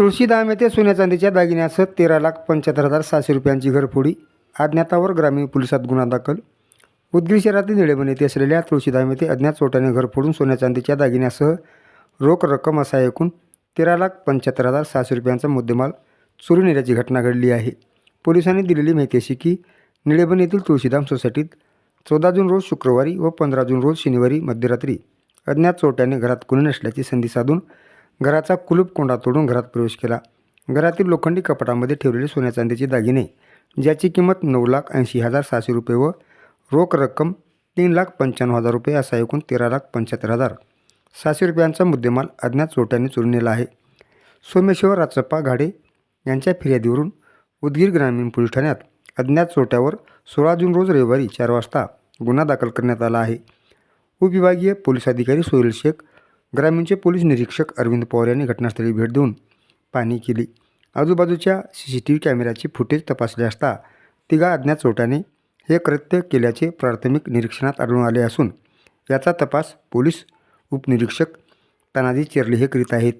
तुळशीधाम येथे सोन्या चांदीच्या दागिन्यासह तेरा लाख पंच्याहत्तर हजार सहाशे रुपयांची घरफोडी अज्ञातावर ग्रामीण पोलिसात गुन्हा दाखल. उदगीर शहरातील निळेबन येथे असलेल्या तुळशीधाम येथे अज्ञात चोट्याने घर फोडून सोन्या चांदीच्या दागिन्यासह रोख रक्कम असा एकूण तेरा लाख पंच्याहत्तर हजार सहाशे रुपयांचा मुद्देमाल चोरी नेल्याची घटना घडली आहे. पोलिसांनी दिलेली माहिती अशी की निळेबन येथील तुळशीधाम सोसायटीत चौदा जून रोज शुक्रवारी व पंधरा जून रोज शनिवारी मध्यरात्री अज्ञात चोट्याने घरात कुणी नसल्याची संधी साधून घराचा कुलूप कोंडा तोडून घरात प्रवेश केला. घरातील लोखंडी कपाटामध्ये ठेवलेले सोन्या चांदीचे दागिने ज्याची किंमत नऊ लाख ऐंशी हजार सहाशे रुपये व रोख रक्कम तीन लाख पंच्याण्णव हजार रुपये असा एकूण तेरा लाख पंच्याहत्तर हजार सहाशे रुपयांचा मुद्देमाल अज्ञात चोरट्यांनी चोरून नेला आहे. सोमेश्वर राचप्पा घाडे यांच्या फिर्यादीवरून उदगीर ग्रामीण पोलीस ठाण्यात अज्ञात चोरट्यावर सोळा जून रोज रविवारी चार वाजता गुन्हा दाखल करण्यात आला आहे. उपविभागीय पोलीस अधिकारी सोहेल शेख ग्रामीणचे पोलीस निरीक्षक अरविंद पवार यांनी घटनास्थळी भेट देऊन पाहणी केली. आजूबाजूच्या सी सी टी व्ही कॅमेऱ्याचे फुटेज तपासले असता तिघा अज्ञात चोटाने हे कृत्य केल्याचे प्राथमिक निरीक्षणात आढळून आले असून याचा तपास पोलीस उपनिरीक्षक तानाजी चेरले हे करीत आहेत.